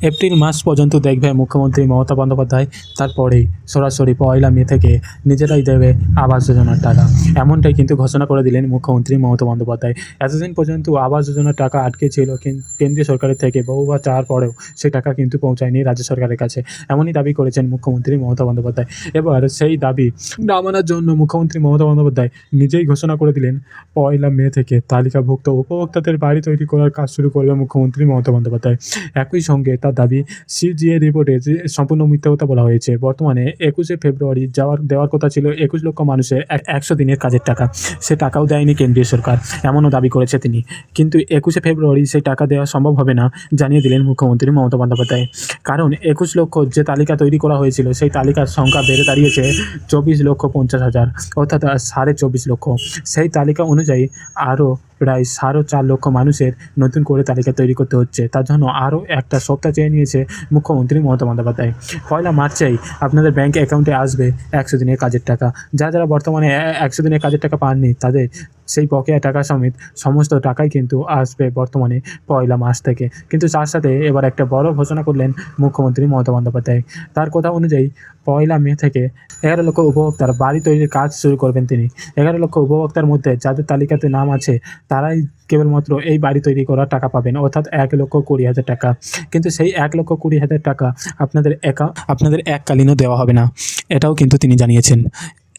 April মাস পর্যন্ত দেখবে মুখ্যমন্ত্রী মমতা বন্দ্যোপাধ্যায়, তারপরেই সরাসরি পয়লা মে থেকে নিজেরাই দেবে আবাস যোজনার টাকা। এমনটাই কিন্তু ঘোষণা করে দিলেন মুখ্যমন্ত্রী মমতা বন্দ্যোপাধ্যায়। এতদিন পর্যন্ত আবাস যোজনার টাকা আটকে ছিল, কিন- কেন্দ্রীয় সরকারের থেকে বহুবার চাওয়ার পরেও সেই টাকা কিন্তু পৌঁছায়নি রাজ্য সরকারের কাছে। এমনই দাবি করেছেন মুখ্যমন্ত্রী মমতা বন্দ্যোপাধ্যায়। এবার সেই দাবি নামানোর জন্য মুখ্যমন্ত্রী মমতা বন্দ্যোপাধ্যায় নিজেই ঘোষণা করে দিলেন, পয়লা মে থেকে তালিকাভুক্ত উপভোক্তাদের বাড়ি তৈরি করার কাজ শুরু করবে মুখ্যমন্ত্রী মমতা বন্দ্যোপাধ্যায়। একই সঙ্গে তার দাবি সিজিএ রিপোর্টে সম্পূর্ণ মিথ্যা কথা বলা হয়েছে। বর্তমানে একুশে ফেব্রুয়ারি যাওয়ার, দেওয়ার কথা ছিল একুশ লক্ষ মানুষের এক- একশো দিনের কাজের টাকা। সে টাকাও দেয়নি কেন্দ্রীয় সরকার, এমনও দাবি করেছে তিনি। কিন্তু একুশে ফেব্রুয়ারি সেই টাকা দেওয়া সম্ভব হবে না জানিয়ে দিলেন মুখ্যমন্ত্রী মমতা বন্দ্যোপাধ্যায়। কারণ একুশ লক্ষ যে তালিকা তৈরি করা হয়েছিল, সেই তালিকার সংখ্যা বেড়ে দাঁড়িয়েছে চব্বিশ লক্ষ পঞ্চাশ হাজার, অর্থাৎ সাড়ে চব্বিশ লক্ষ। সেই তালিকা অনুযায়ী আরও প্রায় সাড়ে চার লক্ষ মানুষের নতুন করে তালিকা তৈরি করতে হচ্ছে। তার জন্য আরও একটা সপ্তাহ চেয়ে নিয়েছে মুখ্যমন্ত্রী মমতা বন্দ্যোপাধ্যায়। পয়লা মার্চেই আপনাদের ব্যাঙ্ক অ্যাকাউন্টে আসবে একশো দিনের কাজের টাকা। যারা যারা বর্তমানে একশো দিনের কাজের টাকা পাননি, তাদের সেই বকেয়া টাকা সমেত সমস্ত টাকাই কিন্তু আসবে বর্তমানে পয়লা মাস থেকে। কিন্তু তার সাথে এবার একটা বড় ঘোষণা করলেন মুখ্যমন্ত্রী মমতা বন্দ্যোপাধ্যায়। তার কথা অনুযায়ী পয়লা মে থেকে এগারো লক্ষ উপভোক্তার বাড়ি তৈরির কাজ শুরু করবেন তিনি। এগারো লক্ষ উপভোক্তার মধ্যে যাদের তালিকাতে নাম আছে, তারাই কেবলমাত্র এই বাড়ি তৈরি করার টাকা পাবেন, অর্থাৎ এক লক্ষ কুড়ি হাজার টাকা। কিন্তু সেই এক লক্ষ কুড়ি হাজার টাকা আপনাদের একা আপনাদের এককালীনও দেওয়া হবে না। এটাও কিন্তু তিনি জানিয়েছেন।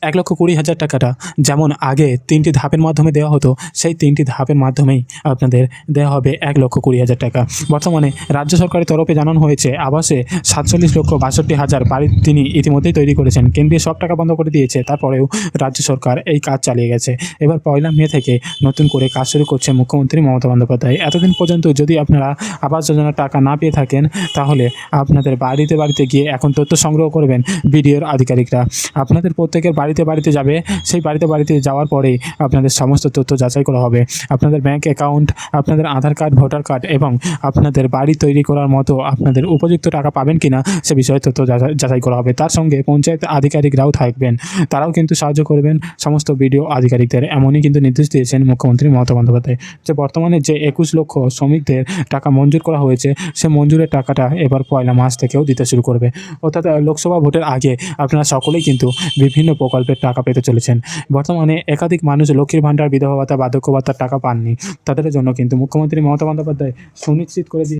এক লক্ষ কুড়ি হাজার টাকাটা যেমন আগে তিনটি ধাপের মাধ্যমে দেওয়া হতো, সেই তিনটি ধাপের মাধ্যমেই আপনাদের দেওয়া হবে এক লক্ষ কুড়ি হাজার টাকা। বর্তমানে রাজ্য সরকারের তরফে জানানো হয়েছে, আবাসে সাতচল্লিশ লক্ষ বাষট্টি হাজার বাড়ি তিনি ইতিমধ্যেই তৈরি করেছেন। কেন্দ্রীয় সব টাকা বন্ধ করে দিয়েছে, তারপরেও রাজ্য সরকার এই কাজ চালিয়ে গেছে। এবার পয়লা মে থেকে নতুন করে কাজ শুরু করছে মুখ্যমন্ত্রী মমতা বন্দ্যোপাধ্যায়। এতদিন পর্যন্ত যদি আপনারা আবাস যোজনার টাকা না পেয়ে থাকেন, তাহলে আপনাদের বাড়িতে বাড়িতে গিয়ে এখন তথ্য সংগ্রহ করবেন বিডিওর আধিকারিকরা। আপনাদের প্রত্যেকের বাড়িতে বাড়িতে যাবে, সেই বাড়িতে বাড়িতে যাওয়ার পরেই আপনাদের সমস্ত তথ্য যাচাই করা হবে। আপনাদের ব্যাংক অ্যাকাউন্ট আপনাদের আধার কার্ড ভোটার কার্ড এবং আপনাদের বাড়ি তৈরি করার মতো আপনাদের উপযুক্ত টাকা পাবেন কিনা সে বিষয়ে তথ্য যাচাই- করা হবে। তার সঙ্গে পঞ্চায়েত আধিকারিকরাও থাকবেন। তারাও কিন্তু সাহায্য করবেন। সমস্ত বিডিও আধিকারিকদের এমনই কিন্তু নির্দেশ দিয়েছেন মুখ্যমন্ত্রী মমতা বন্দ্যোপাধ্যায়। যে বর্তমানে যে একুশ লক্ষ শ্রমিকদের টাকা মঞ্জুর করা হয়েছে, সে মঞ্জুরের টাকাটা এবার পয়লা মাস থেকেও দিতে শুরু করবে। অর্থাৎ লোকসভা ভোটের আগে আপনারা সকলেই কিন্তু বিভিন্ন প্রকল্পের টাকা পেতে চলেছেন। বর্তমানে একাধিক মানুষ লক্ষ্মীর ভাণ্ডার, বিধবা ভাতা, বার্ধক্য ভাতার টাকা পাননি। তাদের জন্য কিন্তু মুখ্যমন্ত্রী মমতা বন্দ্যোপাধ্যায় সুনিশ্চিত করে দিয়ে